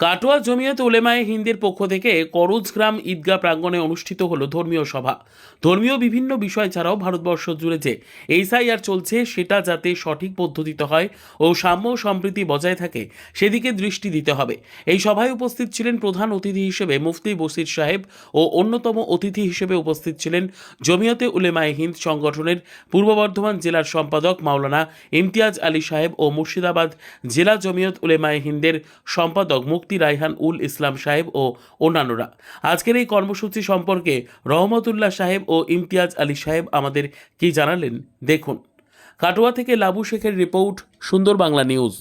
কাটোয়া জমিয়ত উলেমায়ে হিন্দের পক্ষ থেকে করজগ্রাম ঈদগাহ প্রাঙ্গণে অনুষ্ঠিত হলো ধর্মীয় সভা। ধর্মীয় বিভিন্ন বিষয় ছাড়াও ভারতবর্ষ জুড়ে যে এইসআইআর চলছে, সেটা যাতে সঠিক পদ্ধতিতে হয় ও সাম্য সম্প্রীতি বজায় থাকে, সেদিকে দৃষ্টি দিতে হবে। এই সভায় উপস্থিত ছিলেন প্রধান অতিথি হিসেবে মুফতি বসির সাহেব ও অন্যতম অতিথি হিসেবে উপস্থিত ছিলেন জমিয়তে উলেমায়ে হিন্দ সংগঠনের পূর্ব বর্ধমান জেলার সম্পাদক মাওলানা ইমতিয়াজ আলী সাহেব ও মুর্শিদাবাদ জেলা জমিয়ত উলেমায়ে হিন্দের সম্পাদক মুক্তি রাইহান উল ইসলাম সাহেব ও অন্যান্যরা। আজকের এই কর্মসূচি সম্পর্কে রহমতুল্লাহ সাহেব ও ইমতিয়াজ আলী সাহেব আমাদের কি জানালেন দেখুন। কাটোয়া থেকে লাবু শেখের রিপোর্ট সুন্দর বাংলা নিউজ।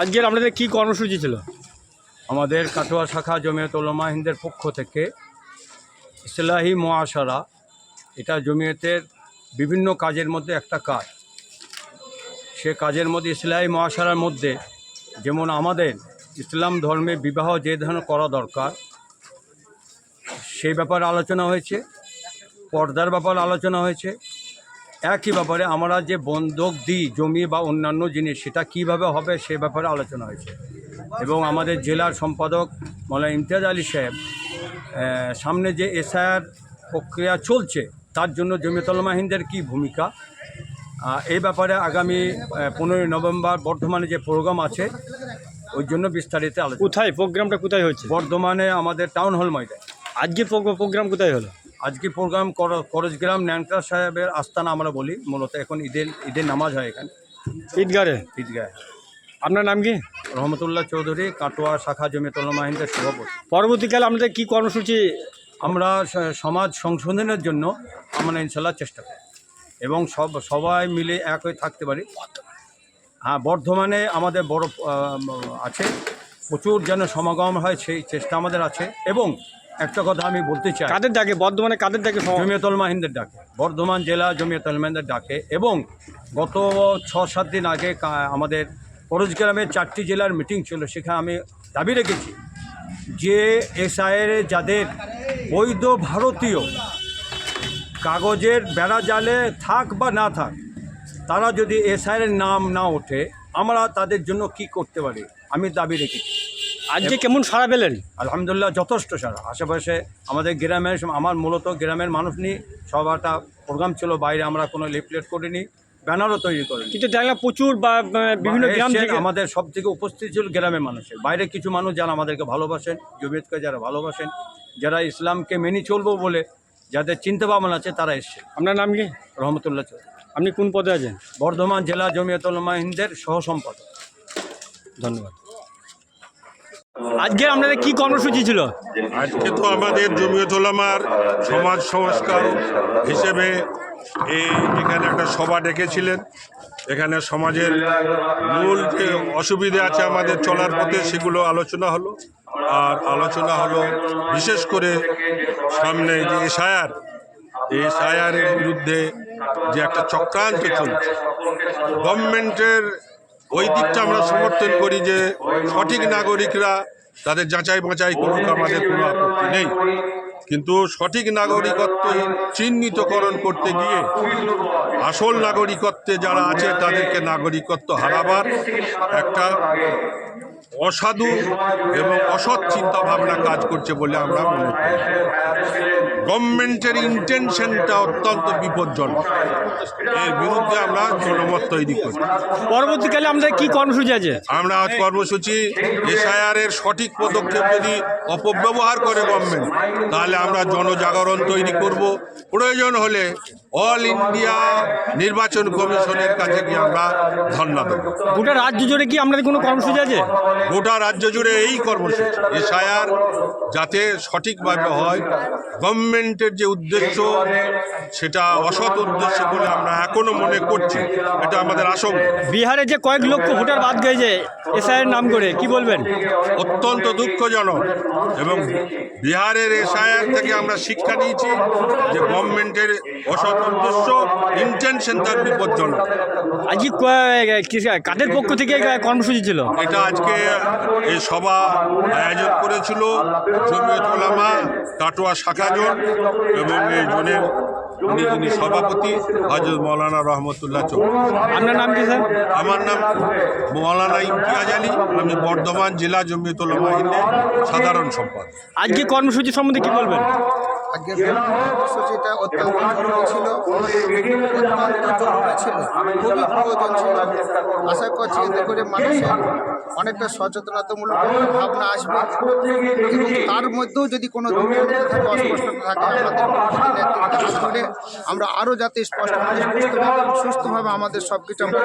আজকের আপনাদের কি কর্মসূচি ছিল? আমাদের কাটোয়া শাখা জমিয়ত ওলামা হিন্দের পক্ষ থেকে ইসলাহি মহাসারা এটা জমিয়তের বিভিন্ন কাজের মধ্যে একটা কাজ। সে কাজের মধ্যে ইসলাহি মহাসারার মধ্যে যেমন আমাদের ইসলাম ধর্মে বিবাহ যে ধরনের করা দরকার, সেই ব্যাপারে আলোচনা হয়েছে, পর্দার ব্যাপারে আলোচনা হয়েছে। একই ব্যাপারে আমরা যে বন্ধক দিই, জমি বা অন্যান্য জিনিস, সেটা কীভাবে হবে সে ব্যাপারে আলোচনা হয়েছে। এবং আমাদের জেলার সম্পাদক মৌলানা ইমতিয়াজ আলী সাহেব সামনে যে এসআইআর প্রক্রিয়া চলছে, তার জন্য জমিয়তলমা হিন্দের কী ভূমিকা? এই ব্যাপারে আগামী পনেরোই নভেম্বর বর্ধমানে যে প্রোগ্রাম আছে ওই জন্য বিস্তারিত আলোচনা। কোথায়? প্রোগ্রামটা কোথায় হচ্ছে বর্ধমানে আমাদের টাউন হল ময়দান। আজকে প্রোগ- প্রোগ্রাম কোথায় হলো? আজকে প্রোগ্রাম কর- করজগ্রাম ন্যাংটা সাহেবের আস্তানা আমরা বলি মূলত এখন ঈদের ঈদের নামাজ হয় এখানে। ঈদগারে ঈদগায় আপনার নাম কি? রহমতুল্লাহ চৌধুরী কাটোয়া শাখা জমিয়তলমা হিন্দের সভাপতি। পরবর্তীকালে আপনাদের কি কর্মসূচি? আমরা সমাজ সংশোধনের জন্য আমরা ইনশাল্লাহ চেষ্টা করি এবং সব সবাই মিলে এক হয়ে থাকতে পারি। হ্যাঁ বর্ধমানে আমাদের বড় আছে। প্রচুর যেন সমাগম হয় সেই চেষ্টা আমাদের আছে। এবং একটা কথা আমি বলতে চাই। কাদের ডাকে? বর্ধমানে কাদের ডাকে জমিয়তুল মাহিন্দের ডাকে। বর্ধমান জেলা জমিয়তুল মাহিন্দের ডাকে। এবং গত ছ সাত দিন আগে আমাদের করজগ্রামের চারটি জেলার মিটিং ছিল সেখানে আমি দাবি রেখেছি যে এসআইয়ের যাদের বৈধ ভারতীয় কাগজের বেড়া জালে থাক বা না থাক তারা যদি এসআইয়ের নাম না ওঠে আমরা তাদের জন্য কি করতে পারি? আমি দাবি রেখেছি। আজকে কেমন সাড়া পেলেন? আলহামদুলিল্লাহ যথেষ্ট সারা আশেপাশে আমাদের গ্রামের আমার মূলত গ্রামের মানুষ নিয়ে সব একটা প্রোগ্রাম ছিল বাইরে আমরা কোনো লিফলেট করিনি ব্যানারও তৈরি করিনি। কিন্তু দেখলাম প্রচুর বা বিভিন্ন গ্রাম থেকে আমাদের সব থেকে উপস্থিত ছিল গ্রামের মানুষের। বাইরে কিছু মানুষ যারা আমাদেরকে ভালোবাসেন জবিয়তকে যারা ভালোবাসেন যারা ইসলামকে মেনে চলবো বলে যাদের চিন্তা ভাবনা আছে তারা এসছে। আপনার নাম কি? রহমতুল্লাহ চৌধুরী। আপনি কোন পদে আছেন? বর্ধমান জেলা জমিয়তুল হিন্দের সহ সম্পাদক ধন্যবাদ। আজকে আপনাদের কি কর্মসূচি ছিল? আজকে তো আমাদের জমিয়ত ওলামার সমাজ সংস্কার হিসেবে এই এখানে একটা সভা ডেকেছিলেন। এখানে সমাজের মূল যে অসুবিধে আছে আমাদের চলার পথে সেগুলো আলোচনা হলো। আর আলোচনা হলো বিশেষ করে সামনে যে এসআইআর, এই এসআইআরের বিরুদ্ধে যে একটা চক্রান্ত চলছে। গভর্নমেন্টের ওই দিকটা আমরা সমর্থন করি যে সঠিক নাগরিকরা তাদের যাচাই বাঁচাই করুক, আমাদের কোনো আপত্তি নেই। কিন্তু সঠিক নাগরিকত্ব চিহ্নিতকরণ করতে গিয়ে আসল নাগরিকত্বে যারা আছে তাদেরকে নাগরিকত্ব হারাবার একটা অসাধু এবং অসৎ চিন্তা ভাবনা কাজ করছে বলে আমরা মনে করি। গভর্নমেন্টের ইন্টেনশনটা অত্যন্ত বিপজ্জনক। এর বিরুদ্ধে আমরা জনমত তৈরি করি পরবর্তীকালে আমাদের কি কর্মসূচি আছে? আমরা আজ কর্মসূচি এসআইআর এর সঠিক পদক্ষেপ যদি অপব্যবহার করে গভর্নমেন্ট তাহলে আমরা জনজাগরণ তৈরি করব। প্রয়োজন হলে অল ইন্ডিয়া নির্বাচন কমিশনের কাছে গিয়ে আমরা ধন্যবাদ। গোটা রাজ্য জুড়ে কি আপনাদের কোনো কর্মসূচি আছে? গোটা রাজ্য জুড়ে এই কর্মসূচি এসআইআর যাতে সঠিকভাবে হয়। গভর্নমেন্টের যে উদ্দেশ্য সেটা অসৎ উদ্দেশ্য বলে আমরা এখনও মনে করছি। এটা আমাদের আশঙ্কা। বিহারে যে কয়েক লক্ষ ভোটার বাদ গেছে এসআইয়ের নাম করে কি বলবেন? অত্যন্ত দুঃখজনক এবং বিহারের এসআইআর থেকে আমরা শিক্ষা নিয়েছি যে গভর্নমেন্টের অসৎ উদ্দেশ্য ইন্টেনশন তার বিপজ্জনক। আজকে কাদের পক্ষ থেকে কর্মসূচি ছিল? এটা আজকে এই সভা আয়োজন করেছিল জমিয়ত ওলামা কাটোয়া শাখা জোন এবং এই জোনের উনি যিনি সভাপতি হজরত মৌলানা রহমতুল্লাহ চৌধুরী। আপনার নাম কি স্যার? আমার নাম মৌলানা ইমতিয়াজ আলী। আমি বর্ধমান জেলা জমিয়তুল্লাহ হিন্দের সাধারণ সম্পাদক। আজকে কর্মসূচি সম্বন্ধে কি বলবেন? আজকে কর্মসূচিটা অত্যন্ত জরুরি ছিল অত্যন্ত জরুরি ছিল খুবই প্রয়োজন ছিল। আশা করছি এতে করে মানুষের অনেকটা সচেতনতামূলক ভাবনা আসবে। এবং তার মধ্যেও যদি কোনো অস্পষ্টতা থাকে আমাদের আমরা আরও যাতে স্পষ্টভাবে সুস্থভাবে সুস্থভাবে আমাদের সব কিছু আমরা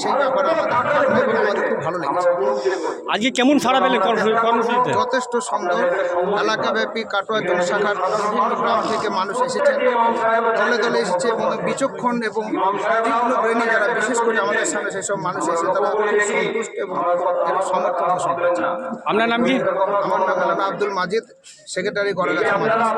সেই ব্যাপারে আমাদের আমাদের খুব ভালো লেগেছে। আজকে কেমন পেলেন কর্মসূচিতে যথেষ্ট সুন্দর এলাকাব্যাপী কাটোয়া জনশাখার বিভিন্ন গ্রাম থেকে মানুষ এসেছেন। দলে দলে এসেছে এবং বিচক্ষণ এবং তীক্ষ্ণ ব্রেনে যারা আমাদের সামনে সেসব মানুষ এসে তারা সন্তুষ্ট এবং সমর্থন পোষণ করেছে। আপনার নাম কি? আমার নাম আব্দুল মাজিদ সেক্রেটারি মাদ্রাসা